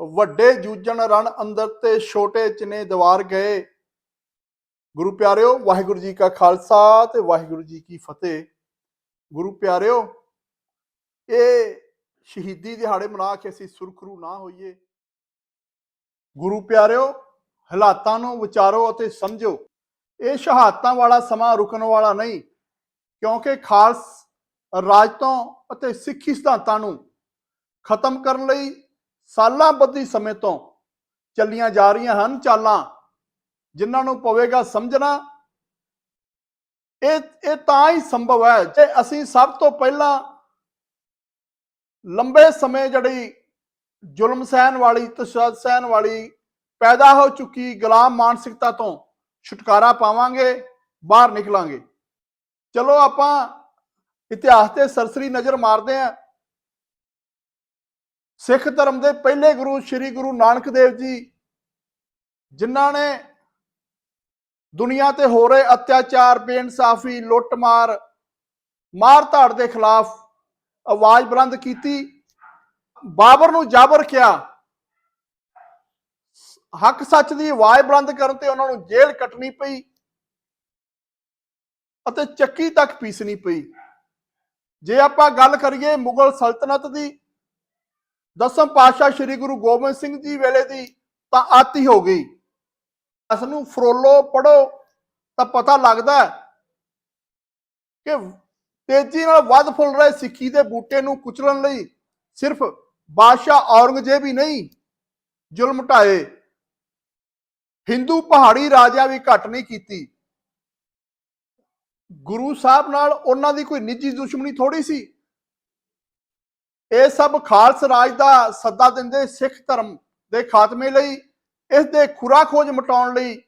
ਵੱਡੇ ਜੂਝਣ ਰਣ ਅੰਦਰ ਤੇ ਛੋਟੇ ਚਨੇ ਦੀਵਾਰ ਗਏ। ਗੁਰੂ ਪਿਆਰਿਓ, ਵਾਹਿਗੁਰੂ ਜੀ ਕਾ ਖਾਲਸਾ ਤੇ ਵਾਹਿਗੁਰੂ ਜੀ ਕੀ ਫਤਿਹ। ਗੁਰੂ ਪਿਆਰਿਓ, ਇਹ ਸ਼ਹੀਦੀ ਦਿਹਾੜੇ ਮਨਾ ਕੇ ਅਸੀਂ ਸੁਰਖਰੂ ਨਾ ਹੋਈਏ। ਗੁਰੂ ਪਿਆਰਿਓ, ਹਾਲਾਤਾਂ ਨੂੰ ਵਿਚਾਰੋ ਅਤੇ ਸਮਝੋ। ਇਹ ਸ਼ਹਾਦਤਾਂ ਵਾਲਾ ਸਮਾਂ ਰੁਕਣ ਵਾਲਾ ਨਹੀਂ, ਕਿਉਂਕਿ ਖਾਲਸ ਰਾਜ ਤੋਂ ਅਤੇ ਸਿੱਖੀ ਸਿਧਾਂਤਾਂ ਨੂੰ ਖਤਮ ਕਰਨ ਲਈ ਸਾਲਾਂ ਬੱਧੀ ਸਮੇਂ ਤੋਂ ਚੱਲੀਆਂ ਜਾ ਰਹੀਆਂ ਹਨ ਚਾਲਾਂ, ਜਿਨ੍ਹਾਂ ਨੂੰ ਪਵੇਗਾ ਸਮਝਣਾ। ਇਹ ਇਹ ਤਾਂ ਹੀ ਸੰਭਵ ਹੈ ਜੇ ਅਸੀਂ ਸਭ ਤੋਂ ਪਹਿਲਾਂ ਲੰਬੇ ਸਮੇਂ ਜਿਹੜੀ ਜ਼ੁਲਮ ਸਹਿਣ ਵਾਲੀ, ਤਸ਼ੱਦਦ ਸਹਿਣ ਵਾਲੀ ਪੈਦਾ ਹੋ ਚੁੱਕੀ ਗੁਲਾਮ ਮਾਨਸਿਕਤਾ ਤੋਂ ਛੁਟਕਾਰਾ ਪਾਵਾਂਗੇ, ਬਾਹਰ ਨਿਕਲਾਂਗੇ। ਚਲੋ ਆਪਾਂ ਇਤਿਹਾਸ ਤੇ ਸਰਸਰੀ ਨਜ਼ਰ ਮਾਰਦੇ ਹਾਂ। ਸਿੱਖ ਧਰਮ ਦੇ ਪਹਿਲੇ ਗੁਰੂ ਸ੍ਰੀ ਗੁਰੂ ਨਾਨਕ ਦੇਵ ਜੀ, ਜਿਨ੍ਹਾਂ ਨੇ ਦੁਨੀਆ ਤੇ ਹੋ ਰਹੇ ਅਤਿਆਚਾਰ, ਬੇਇਨਸਾਫੀ, ਲੁੱਟਮਾਰ ਮਾਰ ਧਾੜ ਦੇ ਖਿਲਾਫ ਆਵਾਜ਼ ਬੁਲੰਦ ਕੀਤੀ। ਬਾਬਰ ਨੂੰ ਜਾਬਰ ਕਿਹਾ। ਹੱਕ ਸੱਚ ਦੀ ਆਵਾਜ਼ ਬੁਲੰਦ ਕਰਨ ਤੇ ਉਹਨਾਂ ਨੂੰ ਜੇਲ੍ਹ ਕੱਟਣੀ ਪਈ ਅਤੇ ਚੱਕੀ ਤੱਕ ਪੀਸਣੀ ਪਈ। ਜੇ ਆਪਾਂ ਗੱਲ ਕਰੀਏ ਮੁਗਲ ਸਲਤਨਤ ਦੀ ਦਸਮ ਪਾਤਸ਼ਾਹ ਸ੍ਰੀ ਗੁਰੂ ਗੋਬਿੰਦ ਸਿੰਘ ਜੀ ਵੇਲੇ ਦੀ ਤਾਂ ਆਤੀ ਹੋ ਗਈ। ਇਸ ਨੂੰ ਫਰੋਲੋ ਪੜੋ ਤਾਂ ਪਤਾ ਲੱਗਦਾ ਕਿ ਤੇਜ਼ੀ ਨਾਲ ਵੱਧ ਫੁੱਲ ਰਹੇ ਸਿੱਖੀ ਦੇ ਬੂਟੇ ਨੂੰ ਕੁਚਲਣ ਲਈ ਸਿਰਫ ਬਾਦਸ਼ਾਹ ਔਰੰਗਜ਼ੇਬ ਹੀ ਨਹੀਂ, ਜ਼ੁਲਮ ਢਾਏ ਹਿੰਦੂ ਪਹਾੜੀ ਰਾਜਾ ਵੀ ਘੱਟ ਨਹੀਂ ਕੀਤੀ। ਗੁਰੂ ਸਾਹਿਬ ਨਾਲ ਉਹਨਾਂ ਦੀ ਕੋਈ ਨਿੱਜੀ ਦੁਸ਼ਮਣੀ ਥੋੜੀ ਸੀ। ਇਹ ਸਭ ਖਾਲਸ ਰਾਜ ਦਾ ਸੱਦਾ ਦਿੰਦੇ ਸਿੱਖ ਧਰਮ ਦੇ ਖਾਤਮੇ ਲਈ, ਇਸ ਦੇ ਖੁਰਾ ਖੋਜ ਮਟਾਉਣ ਲਈ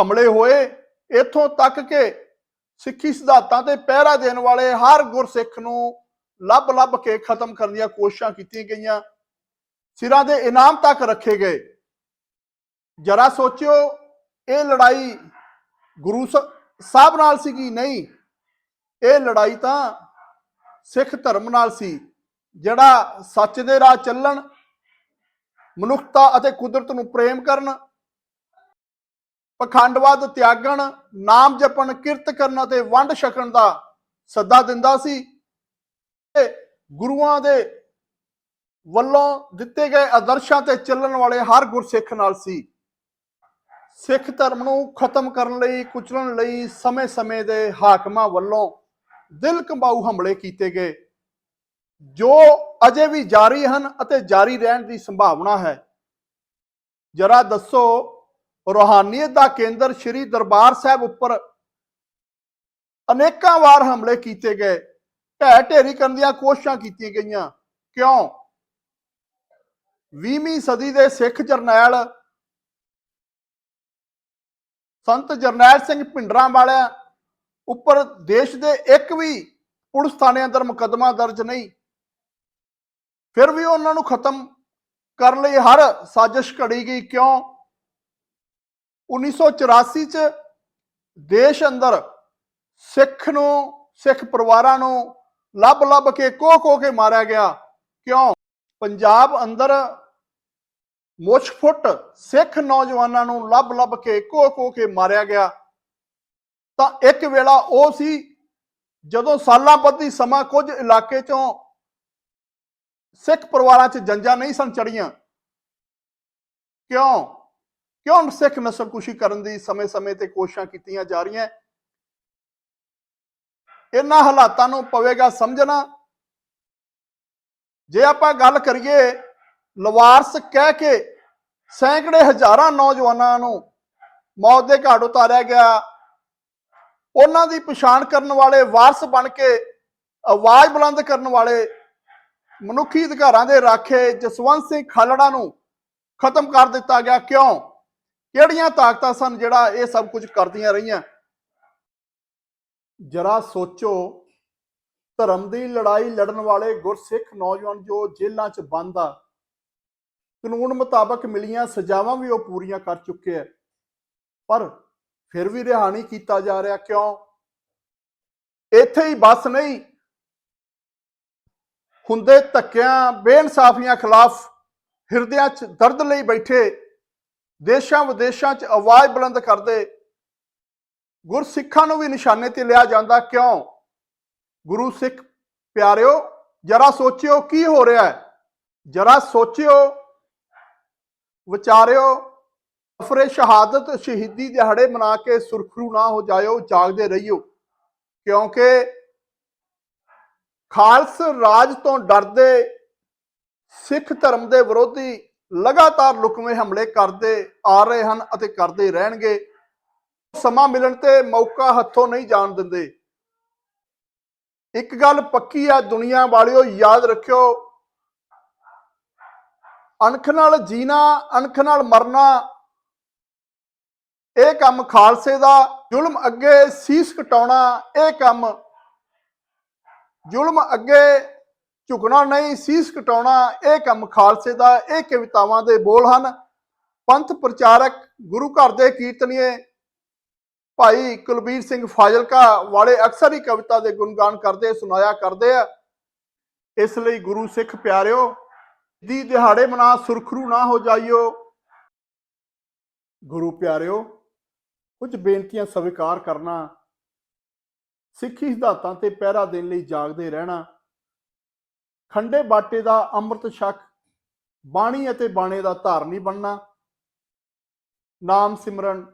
ਹਮਲੇ ਹੋਏ। ਇਥੋਂ ਤੱਕ ਕਿ ਸਿੱਖੀ ਸਿਧਾਂਤਾਂ ਤੇ ਪਹਿਰਾ ਦੇਣ ਵਾਲੇ ਹਰ ਗੁਰਸਿੱਖ ਨੂੰ ਲੱਭ ਲੱਭ ਕੇ ਖਤਮ ਕਰਨ ਦੀਆਂ ਕੋਸ਼ਿਸ਼ਾਂ ਕੀਤੀਆਂ ਗਈਆਂ। ਸਿਰਾਂ ਦੇ ਇਨਾਮ ਤੱਕ ਰੱਖੇ ਗਏ। ਜਰਾ ਸੋਚਿਓ, ਇਹ ਲੜਾਈ ਗੁਰੂ ਸਾਹਿਬ ਨਾਲ ਸੀਗੀ? ਨਹੀਂ। ਇਹ ਲੜਾਈ ਤਾਂ ਸਿੱਖ ਧਰਮ ਨਾਲ ਸੀ। ਜਿਹੜਾ ਸੱਚ ਦੇ ਰਾਹ ਚੱਲਣ, ਮਨੁੱਖਤਾ ਅਤੇ ਕੁਦਰਤ ਨੂੰ ਪ੍ਰੇਮ ਕਰਨ, ਪਖੰਡਵਾਦ ਤਿਆਗਣ, ਨਾਮ ਜਪਣ, ਕਿਰਤ ਕਰਨ ਅਤੇ ਵੰਡ ਛਕਣ ਦਾ ਸੱਦਾ ਦਿੰਦਾ ਸੀ ਤੇ ਗੁਰੂਆਂ ਦੇ ਵੱਲੋਂ ਦਿੱਤੇ ਗਏ ਆਦਰਸ਼ਾਂ ਤੇ ਚੱਲਣ ਵਾਲੇ ਹਰ ਗੁਰਸਿੱਖ ਨਾਲ ਸੀ। ਸਿੱਖ ਧਰਮ ਨੂੰ ਖਤਮ ਕਰਨ ਲਈ, ਕੁਚਲਣ ਲਈ ਸਮੇਂ-ਸਮੇਂ ਦੇ ਹਾਕਮਾਂ ਵੱਲੋਂ ਦਿਲ ਕੰਬਾਊ ਹਮਲੇ ਕੀਤੇ ਗਏ। ਜੋ ਅਜੇ ਵੀ ਜਾਰੀ ਹਨ ਅਤੇ ਜਾਰੀ ਰਹਿਣ ਦੀ ਸੰਭਾਵਨਾ ਹੈ। ਜਰਾ ਦੱਸੋ, ਰੋਹਾਨੀਅਤ ਦਾ ਕੇਂਦਰ ਸ੍ਰੀ ਦਰਬਾਰ ਸਾਹਿਬ ਉੱਪਰ ਅਨੇਕਾਂ ਵਾਰ ਹਮਲੇ ਕੀਤੇ ਗਏ, ਢਹਿ ਢੇਰੀ ਕਰਨ ਦੀਆਂ ਕੋਸ਼ਿਸ਼ਾਂ ਕੀਤੀਆਂ ਗਈਆਂ। ਕਿਉਂ? 20ਵੀਂ ਸਦੀ ਦੇ ਸਿੱਖ ਜਰਨੈਲ ਸੰਤ ਜਰਨੈਲ ਸਿੰਘ ਭਿੰਡਰਾਂ ਵਾਲਿਆਂ ਉੱਪਰ ਦੇਸ਼ ਦੇ ਇੱਕ ਵੀ ਪੁਲਿਸ ਥਾਣੇ ਅੰਦਰ ਮੁਕੱਦਮਾ ਦਰਜ ਨਹੀਂ। ਫਿਰ ਵੀ ਉਹਨਾਂ ਨੂੰ ਖਤਮ ਕਰਨ ਲਈ ਹਰ ਸਾਜ਼ਿਸ਼ ਘੜੀ ਗਈ। ਕਿਉਂ? 1984 ਚ ਦੇਸ਼ ਅੰਦਰ ਸਿੱਖ ਨੂੰ, ਸਿੱਖ ਪਰਿਵਾਰਾਂ ਨੂੰ ਲੱਭ ਲੱਭ ਕੇ ਕੋਹ ਕੋਹ ਕੇ ਮਾਰਿਆ ਗਿਆ। ਕਿਉਂ? ਪੰਜਾਬ ਅੰਦਰ ਮੁੱਛ ਫੁੱਟ ਸਿੱਖ ਨੌਜਵਾਨਾਂ ਨੂੰ ਲੱਭ ਲੱਭ ਕੇ ਕੋਹ ਕੋਹ ਕੇ ਮਾਰਿਆ ਗਿਆ। ਤਾਂ ਇੱਕ ਵੇਲਾ ਉਹ ਸੀ ਜਦੋਂ ਸਾਲਾਂ ਬੱਧੀ ਸਮਾਂ ਕੁਝ ਇਲਾਕੇ ਚੋਂ ਸਿੱਖ ਪਰਿਵਾਰਾਂ 'ਚ ਜੰਜਾਂ ਨਹੀਂ ਸਨ ਚੜੀਆਂ ਕਿਉਂ? ਕਿਉਂ ਸਿੱਖ ਨਸਲਕੁਸ਼ੀ ਕਰਨ ਦੀ ਸਮੇਂ-ਸਮੇਂ ਤੇ ਕੋਸ਼ਿਸ਼ਾਂ ਕੀਤੀਆਂ ਜਾ ਰਹੀਆਂ? ਇਹਨਾਂ ਹਾਲਾਤਾਂ ਨੂੰ ਪਵੇਗਾ ਸਮਝਣਾ। ਜੇ ਆਪਾਂ ਗੱਲ ਕਰੀਏ, ਲਵਾਰਸ ਕਹਿ ਕੇ ਸੈਂਕੜੇ ਹਜ਼ਾਰਾਂ ਨੌਜਵਾਨਾਂ ਨੂੰ ਮੌਤ ਦੇ ਘਾਟ ਉਤਾਰਿਆ ਗਿਆ। ਉਹਨਾਂ ਦੀ ਪਛਾਣ ਕਰਨ ਵਾਲੇ ਵਾਰਸ ਬਣ ਕੇ, ਆਵਾਜ਼ ਬੁਲੰਦ ਕਰਨ ਵਾਲੇ ਮਨੁੱਖੀ ਅਧਿਕਾਰਾਂ ਦੇ ਰਾਖੇ ਜਸਵੰਤ ਸਿੰਘ ਖਾਲੜਾ ਨੂੰ ਖਤਮ ਕਰ ਦਿੱਤਾ ਗਿਆ। ਕਿਉਂ? ਕਿਹੜੀਆਂ ਤਾਕਤਾਂ ਸਨ ਜਿਹੜਾ ਇਹ ਸਭ ਕੁਝ ਕਰਦੀਆਂ ਰਹੀਆਂ? ਜਰਾ ਸੋਚੋ, ਧਰਮ ਦੀ ਲੜਾਈ ਲੜਨ ਵਾਲੇ ਗੁਰਸਿੱਖ ਨੌਜਵਾਨ ਜੋ ਜੇਲ੍ਹਾਂ 'ਚ ਬੰਦ ਆ, ਕਾਨੂੰਨ ਮੁਤਾਬਕ ਮਿਲੀਆਂ ਸਜ਼ਾਵਾਂ ਵੀ ਉਹ ਪੂਰੀਆਂ ਕਰ ਚੁੱਕੇ ਆ। ਪਰ ਫਿਰ ਵੀ ਰਿਹਾ ਨਹੀਂ ਕੀਤਾ ਜਾ ਰਿਹਾ। ਕਿਉਂ? ਇੱਥੇ ਹੀ ਬਸ ਨਹੀਂ ਹੁੰਦੇ ਧੱਕਿਆਂ, ਬੇਇਨਸਾਫੀਆਂ ਖਿਲਾਫ ਹਿਰਦਿਆਂ 'ਚ ਦਰਦ ਲਈ ਬੈਠੇ ਦੇਸ਼ਾਂ ਵਿਦੇਸ਼ਾਂ 'ਚ ਆਵਾਜ਼ ਬੁਲੰਦ ਕਰਦੇ ਗੁਰਸਿੱਖਾਂ ਨੂੰ ਵੀ ਨਿਸ਼ਾਨੇ ਤੇ ਲਿਆ ਜਾਂਦਾ ਕਿਉਂ? ਗੁਰੂ ਸਿੱਖ ਪਿਆਰਿਓ, ਜਰਾ ਸੋਚਿਓ ਕੀ ਹੋ ਰਿਹਾ ਹੈ? ਜਰਾ ਸੋਚਿਓ, ਵਿਚਾਰਿਓ ਅਫਰੇ ਸ਼ਹਾਦਤ ਸ਼ਹੀਦੀ ਦਿਹਾੜੇ ਮਨਾ ਕੇ ਸੁਰਖਰੂ ਨਾ ਹੋ ਜਾਇਓ, ਜਾਗਦੇ ਰਹੀਓ। ਕਿਉਂਕਿ ਖਾਲਸ ਰਾਜ ਤੋਂ ਡਰਦੇ ਸਿੱਖ ਧਰਮ ਦੇ ਵਿਰੋਧੀ ਲਗਾਤਾਰ ਲੁਕਵੇਂ ਹਮਲੇ ਕਰਦੇ ਆ ਰਹੇ ਹਨ ਅਤੇ ਕਰਦੇ ਰਹਿਣਗੇ। ਸਮਾਂ ਮਿਲਣ ਤੇ ਮੌਕਾ ਹੱਥੋਂ ਨਹੀਂ ਜਾਣ ਦਿੰਦੇ। ਇੱਕ ਗੱਲ ਪੱਕੀ ਆ, ਦੁਨੀਆ ਵਾਲਿਓ, ਯਾਦ ਰੱਖਿਓ। ਅਣਖ ਨਾਲ ਜੀਣਾ, ਅਣਖ ਨਾਲ ਮਰਨਾ, ਇਹ ਕੰਮ ਖਾਲਸੇ ਦਾ ਜ਼ੁਲਮ ਅੱਗੇ ਸੀਸ ਕਟਾਉਣਾ ਇਹ ਕੰਮ ਜ਼ੁਲਮ ਅੱਗੇ ਝੁਕਣਾ ਨਹੀਂ, ਸੀਸ ਕਟਾਉਣਾ, ਇਹ ਕੰਮ ਖਾਲਸੇ ਦਾ, ਇਹ ਕਵਿਤਾਵਾਂ ਦੇ ਬੋਲ ਹਨ। ਪੰਥ ਪ੍ਰਚਾਰਕ ਗੁਰੂ ਘਰ ਦੇ ਕੀਰਤਨੀਏ ਭਾਈ ਕੁਲਬੀਰ ਸਿੰਘ ਫਾਜ਼ਿਲਕਾ ਵਾਲੇ ਅਕਸਰ ਹੀ ਕਵਿਤਾ ਦੇ ਗੁਣਗਾਨ ਕਰਦੇ, ਸੁਣਾਇਆ ਕਰਦੇ ਆ। ਇਸ ਲਈ ਗੁਰੂ ਸਿੱਖ ਪਿਆਰਿਓ, ਦੀ ਦਿਹਾੜੇ ਮਨਾ ਸੁਰਖਰੂ ਨਾ ਹੋ ਜਾਈਓ। ਗੁਰੂ ਪਿਆਰਿਓ, ਕੁਝ ਬੇਨਤੀਆਂ ਸਵੀਕਾਰ ਕਰਨਾ ਸਿੱਖੀ ਸਿਧਾਂਤਾਂ ਤੇ ਪਹਿਰਾ ਦੇਣ ਲਈ ਜਾਗਦੇ ਰਹਿਣਾ। ਖੰਡੇ ਬਾਟੇ ਦਾ ਅੰਮ੍ਰਿਤ ਛਕ, ਬਾਣੀ ਅਤੇ ਬਾਣੇ ਦਾ ਧਾਰਨੀ ਬਣਨਾ। ਨਾਮ ਸਿਮਰਨ,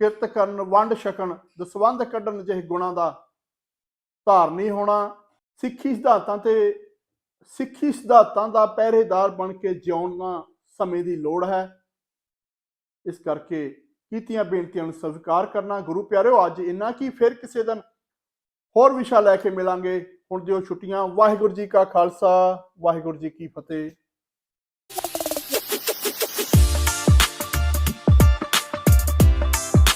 ਕਿਰਤ ਕਰਨ, ਵੰਡ ਛਕਣ, ਦਸਵੰਧ ਕੱਢਣ ਜਿਹੇ ਗੁਣਾਂ ਦਾ ਧਾਰਨੀ ਹੋਣਾ। ਸਿੱਖੀ ਸਿਧਾਂਤਾਂ ਤੇ ਸਿੱਖੀ ਸਿਧਾਂਤਾਂ ਦਾ ਪਹਿਰੇਦਾਰ ਬਣ ਕੇ ਜਿਉਣਾ ਸਮੇਂ ਦੀ ਲੋੜ ਹੈ। ਇਸ ਕਰਕੇ ਕੀਤੀਆਂ ਬੇਨਤੀਆਂ ਨੂੰ ਸਵੀਕਾਰ ਕਰਨਾ। ਗੁਰੂ ਪਿਆਰਿਓ, ਅੱਜ ਇੰਨਾ ਕੀ? ਫਿਰ ਕਿਸੇ ਦਿਨ ਹੋਰ ਵਿਸ਼ਾ ਲੈ ਕੇ ਮਿਲਾਂਗੇ। ਹੁਣ ਦਿਓ ਛੁੱਟੀਆਂ। ਵਾਹਿਗੁਰੂ ਜੀ ਕਾ ਖਾਲਸਾ, ਵਾਹਿਗੁਰੂ ਜੀ ਕੀ ਫਤਿਹ।